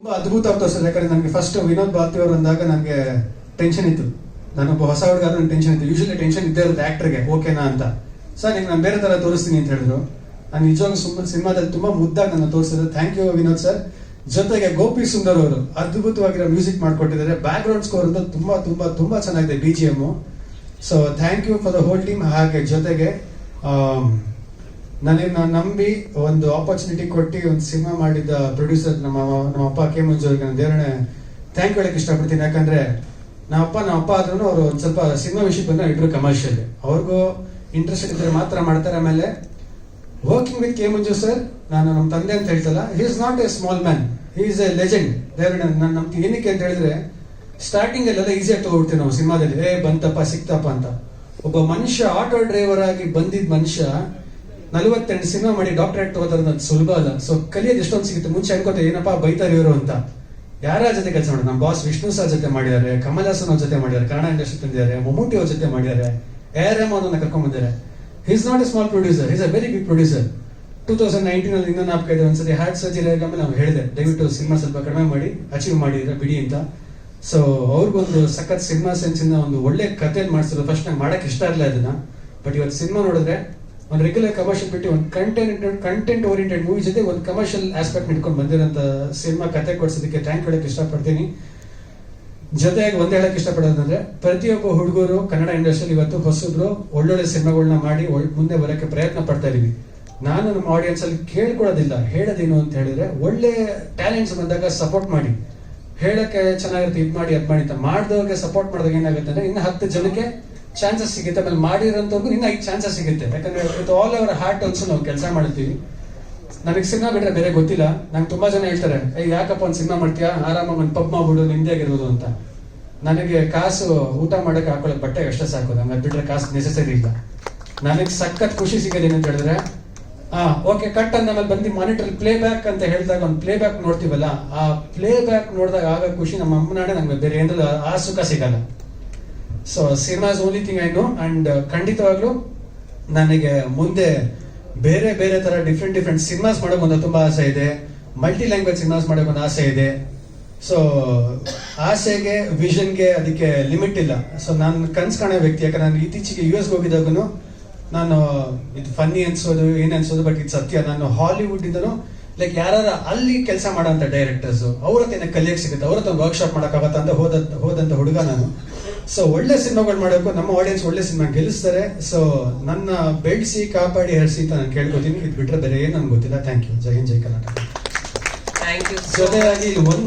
ತುಂಬಾ ಅದ್ಭುತ ಸರ್. ಯಾಕಂದ್ರೆ ನನಗೆ ಫಸ್ಟ್ ವಿನೋದ್ ಭಾರತಿ ಅವರು ಅಂದಾಗ ನನಗೆ ಟೆನ್ಷನ್ ಇತ್ತು. ನಾನೊಬ್ಬ ಹೊಸ ಹುಡುಗ ಟೆನ್ಷನ್ ಇತ್ತು. ಯೂಶಲಿ ಟೆನ್ಷನ್ ಇದ್ದೇ ಇರುತ್ತೆ ಆಕ್ಟರ್ಗೆ ಓಕೆನಾ ಅಂತ. ಸರ್ ನಿಮ್ಗೆ ನಾನು ಬೇರೆ ತರ ತೋರಿಸ್ತೀನಿ ಅಂತ ಹೇಳಿದ್ರು. ನಾನು ನಿಜವಾಗ್ಲೂ ಸುಮ್ಮನೆ ಸಿನಿಮಾದಲ್ಲಿ ತುಂಬಾ ಮುದ್ದಾಗಿ ನನ್ನ ತೋರಿಸಿದ್ರು. ಥ್ಯಾಂಕ್ ಯು ವಿನೋದ್ ಸರ್ ಜೊತೆಗೆ ಗೋಪಿ ಸುಂದರ್ ಅವರು ಅದ್ಭುತವಾಗಿರೋ ಮ್ಯೂಸಿಕ್ ಮಾಡಿಕೊಟ್ಟಿದ್ದಾರೆ. ಬ್ಯಾಕ್ ಗ್ರೌಂಡ್ ಸ್ಕೋರ್ ಅಂತ ತುಂಬಾ ತುಂಬಾ ತುಂಬಾ ಚೆನ್ನಾಗಿದೆ B G M so thank you for the whole team ಹಾಗೆ ಜೊತೆಗೆ ಆಮ್, ನನಗೆ ನಾನು ನಂಬಿ ಒಂದು ಆಪರ್ಚುನಿಟಿ ಕೊಟ್ಟು ಒಂದು ಸಿನಿಮಾ ಮಾಡಿದ್ದ ಪ್ರೊಡ್ಯೂಸರ್ ನಮ್ಮ ನಮ್ಮ ಅಪ್ಪ ಕೆ ಮಂಜು ಅವ್ರಿಗೆ ನಾನು ದೇವರೇ ಥ್ಯಾಂಕ್ ಹೇಳಕ್ ಇಷ್ಟಪಡ್ತೀನಿ. ಯಾಕಂದ್ರೆ ನಮ್ಮ ಅಪ್ಪ ನಮ್ಮ ಅಪ್ಪ ಆದ್ರೂ ಅವರು ಒಂದು ಸ್ವಲ್ಪ ಸಿನಿಮಾ ವಿಷಯಕ್ಕೆ ಬಂದ್ರೆ ಇಟ್ಟರು ಕಮರ್ಷಿಯಲ್ ಅವ್ರಿಗೂ ಇಂಟ್ರೆಸ್ಟ್ ಇದ್ರೆ ಮಾತ್ರ ಮಾಡ್ತಾರೆ. ಆಮೇಲೆ working with K Manju sir ನಾನು ನಮ್ಮ ತಂದೆ ಅಂತ ಹೇಳ್ತಲ್ಲ he is not a small man he is a legend ದೇವರೇ ನಾನು ನಮ್ಗೆ ಏನಕ್ಕೆ ಅಂತ ಹೇಳಿದ್ರೆ ಸ್ಟಾರ್ಟಿಂಗ್ ಅಲ್ಲೆಲ್ಲ ಈಸಿಯಾಗಿ ತಗೊಳ್ತೀವಿ ನಾವು ಸಿನಿಮಾದಲ್ಲಿ. ಏ ಬಂತಪ್ಪ ಸಿಕ್ತಪ್ಪ ಅಂತ. ಒಬ್ಬ ಮನುಷ್ಯ ಆಟೋ ಡ್ರೈವರ್ ಆಗಿ ಬಂದಿದ್ದ ಮನುಷ್ಯ ನಲವತ್ತೆಂಟು ಸಿನಿಮಾ ಮಾಡಿ ಡಾಕ್ಟರೇಟ್ ತಗೋತಾರೆ ನನ್ನ ಸುಲಭ ಅಲ್ಲ. ಸೊ ಕಲಿಯೋದು ಎಷ್ಟೊಂದು ಸಿಗುತ್ತೆ. ಮುಂಚೆ ಅನ್ಕೋತ ಏನಪ್ಪಾ ಬೈತಾರೆ ಇವರು ಅಂತ. ಯಾರ ಜೊತೆ ಕೆಲಸ ಮಾಡೋದು? ನಮ್ಮ ಬಾಸ್ ವಿಷ್ಣು ಸರ್ ಜೊತೆ ಮಾಡಿದ್ದಾರೆ ಕಮಲ್ ಹಾಸನ್ ಅವ್ರ ಜೊತೆ ಮಾಡಿದ್ದಾರೆ, ಕನ್ನಡ ಇಂಡಸ್ಟ್ರಿ ತಂದಿದ್ದಾರೆ, ಮಮ್ಮೂಟಿ ಅವ್ರ ಜೊತೆ ಮಾಡಿದ್ದಾರೆ ಎ ಆರ್ ಎಂ ಅವ್ರನ್ನ ಕರ್ಕೊಂಡ್ ಬಂದಿದ್ದಾರೆ. Not a small producer is a very big producer two thousand nineteen ಅಲ್ಲಿ ಇನ್ನೊಂದು ನಾಲ್ಕು ಇದೆ. ಒಂದ್ಸತಿ ಹ್ಯಾಟ್ ಸರ್ಜರಿ ಆಗಿ ನಾವು ಹೇಳಿದೆ, ದಯವಿಟ್ಟು ಸಿನಿಮಾ ಸ್ವಲ್ಪ ಕಡಿಮೆ ಮಾಡಿ ಅಚೀವ್ ಮಾಡಿದ್ರೆ ಬಿಡಿ ಅಂತ. ಸೊ ಅವ್ರಿಗೊಂದು ಸಖತ್ ಸಿನಿಮಾ ಇಂದ ಒಂದು ಒಳ್ಳೆ ಕಥೆ ಮಾಡಿಸಿದ್ರು ಫಸ್ಟ್ ನಂಗೆ ಮಾಡಕ್ ಇಷ್ಟ ಇರಲಿಲ್ಲ ಅದನ್ನ. ಬಟ್ ಇವತ್ತು ಸಿನಿಮಾ ನೋಡಿದ್ರೆ ಒಂದು ರೆಗ್ಯುಲರ್ ಕಮರ್ಷಿಯಲ್ ಬಿಟ್ಟು ಒಂದು ಕಂಟೆಂಟ್ ಕಂಟೆಂಟ್ ಓರಿಯೆಂಟೆಡ್ ಮೂವಿ ಜೊತೆ ಒಂದು ಕಮರ್ಷಿಯಲ್ ಆಸ್ಪೆಕ್ಟ್ ಇಟ್ಕೊಂಡು ಬಂದಿರೋಂಥ ಸಿನಿಮಾ ಕತೆ ಕೊಡಿಸೋದಕ್ಕೆ ಥ್ಯಾಂಕ್ ಹೇಳಕ್ಕೆ ಇಷ್ಟಪಡ್ತೀನಿ. ಜೊತೆಯಾಗಿ ಒಂದು ಹೇಳಕ್ಕೆ ಇಷ್ಟಪಡೋದಂದ್ರೆ, ಪ್ರತಿಯೊಬ್ಬ ಹುಡುಗರು ಕನ್ನಡ ಇಂಡಸ್ಟ್ರಿಯಲ್ಲಿ ಇವತ್ತು ಹೊಸಬ್ರು ಒಳ್ಳೊಳ್ಳೆ ಸಿನಿಮಾಗಳನ್ನ ಮಾಡಿ ಮುಂದೆ ಬರೋಕ್ಕೆ ಪ್ರಯತ್ನ ಪಡ್ತಾ ಇದೀವಿ. ನಾನು ನಮ್ಮ ಆಡಿಯನ್ಸ್ ಅಲ್ಲಿ ಕೇಳ್ಕೊಳೋದಿಲ್ಲ ಹೇಳೋದೇನು ಅಂತ ಹೇಳಿದ್ರೆ, ಒಳ್ಳೆ ಟ್ಯಾಲೆಂಟ್ಸ್ ಬಂದಾಗ ಸಪೋರ್ಟ್ ಮಾಡಿ. ಹೇಳಕ್ಕೆ ಚೆನ್ನಾಗಿರುತ್ತೆ, ಇದು ಮಾಡಿ, ಅದ್ ಮಾಡಿ ಅಂತ. ಮಾಡಿದವ್ರಿಗೆ ಸಪೋರ್ಟ್ ಮಾಡಿದಾಗ ಏನಾಗುತ್ತೆ ಅಂದ್ರೆ, ಇನ್ನು ಹತ್ತು ಜನಕ್ಕೆ ಚಾನ್ಸಸ್ ಸಿಗುತ್ತೆ, ಆಮೇಲೆ ಮಾಡಿರೋಂಥವ್ರಿಗೂ ಇನ್ನೂ ಐದು ಚಾನ್ಸಸ್ ಸಿಗುತ್ತೆ. ಯಾಕಂದ್ರೆ ವಿತ್ ಆಲ್ ಅವರ್ ಹಾರ್ಟ್ ಅನ್ಸು ನಾವು ಕೆಲಸ ಮಾಡ್ತೀವಿ. ನನಗೆ ಸಿನಿಮಾ ಬಿಟ್ರೆ ಬೇರೆ ಗೊತ್ತಿಲ್ಲ. ನಂಗೆ ತುಂಬಾ ಜನ ಹೇಳ್ತಾರೆ, ಏ, ಯಾಕಪ್ಪ ಒಂದು ಸಿನಿಮಾ ಮಾಡ್ತೀಯಾ? ಆರಾಮಾಗಿ ಒಂದು ಪಬ್ ಮಾಡ್ಬಿಡು ನಿಮ್ದಾಗಿರ್ಬೋದು ಅಂತ. ನನಗೆ ಕಾಸು ಊಟ ಮಾಡಕ್ಕೆ ಹಾಕೊಳ್ಳೋಕೆ ಬಟ್ಟೆ ಅಷ್ಟೇ ಸಾಕು. ನಂಗೆ ಅದ್ ಬಿಟ್ರೆ ಕಾಸು ನೆಸೆಸರಿ ಇಲ್ಲ. ನನಗೆ ಸಖತ್ ಖುಷಿ ಸಿಗೋದು ಏನಂತ ಹೇಳಿದ್ರೆ, ಆ ಓಕೆ ಕಟ್ ಅಂದ್ಮೇಲೆ ಬಂದು ಮಾನಿಟರ್ ಪ್ಲೇ ಬ್ಯಾಕ್ ಅಂತ ಹೇಳಿದಾಗ ಒಂದು ಪ್ಲೇ ಬ್ಯಾಕ್ ನೋಡ್ತೀವಲ್ಲ, ಆ ಪ್ಲೇ ಬ್ಯಾಕ್ ನೋಡಿದಾಗ ಆಗ ಖುಷಿ ನಮ್ಮ ಅಮ್ಮನಾಡೆ ನಂಗೆ ಬೇರೆ ಏನಿಲ್ಲ, ಆ ಸುಖ ಸಿಗಲ್ಲ. So cinema only thing I know and ಖಂಡಿತವಾಗ್ಲೂ ನನಗೆ ಮುಂದೆ ಬೇರೆ ಬೇರೆ ತರ ಡಿಫ್ರೆಂಟ್ ಡಿಫ್ರೆಂಟ್ ಸಿನಿಮಾಸ್ ಮಾಡೋಕೆ ಒಂದು ತುಂಬಾ ಆಸೆ ಇದೆ. ಮಲ್ಟಿ ಲ್ಯಾಂಗ್ವೇಜ್ ಸಿನಿಮಾಸ್ ಮಾಡೋಕೆ ಒಂದು ಆಸೆ ಇದೆ. ಸೊ ಆಸೆಗೆ ವಿಷನ್ಗೆ ಅದಕ್ಕೆ ಲಿಮಿಟ್ ಇಲ್ಲ. ಸೊ ನಾನು ಕನ್ಸ್ ಕಾಣೋ ವ್ಯಕ್ತಿ, ಯಾಕಂದ್ರೆ ನಾನು ಇತ್ತೀಚೆಗೆ ಯು ಎಸ್ಗೆ ಹೋಗಿದ್ದಾಗೂ ನಾನು, ಇದು ಫನ್ನಿ ಅನ್ಸೋದು, ಏನ್ ಅನ್ಸೋದು ಬಟ್ ಇದು ಸತ್ಯ. ನಾನು ಹಾಲಿವುಡ್ ಇಂದನು ಲೈಕ್ ಯಾರು ಅಲ್ಲಿ ಕೆಲಸ ಮಾಡೋಂಥ ಡೈರೆಕ್ಟರ್ಸ್ ಅವ್ರ ಹತ್ರ ಕಲಿಯಕ್ಕೆ ಸಿಗುತ್ತೆ. ಅವ್ರ ಹತ್ರ ವರ್ಕ್ಶಾಪ್ ಮಾಡೋಕ್ಕಾಗತ್ತ ಅಂತ ಹೋದ, ಹೋದಂತ ಹುಡುಗ ನಾನು. ಸೊ ಒಳ್ಳೆ ಸಿನಿಮಾಗಳು ಮಾಡಬೇಕು ನಮ್ಮ ಆಡಿಯನ್ಸ್ ಒಳ್ಳೆ ಸಿನಿಮಾ ಗೆಲ್ಲಿಸ್ತಾರೆ. ಸೊ ನನ್ನ ಬೆಳೆಸಿ ಕಾಪಾಡಿ ಹರಿಸಿ ಅಂತ ನಾನು ಕೇಳ್ಕೊತೀನಿ. ಇದು ಬಿಟ್ರೆ ಬೇರೆ ಏನು ನನ್ಗೆ ಗೊತ್ತಿಲ್ಲ. ಥ್ಯಾಂಕ್ ಯು ಜೈ ಹಿಂದ್ ಜೈ ಕರ್ನಾಟಕ. ಜೊತೆಯಾಗಿ ಇಲ್ಲಿ ಒಂದು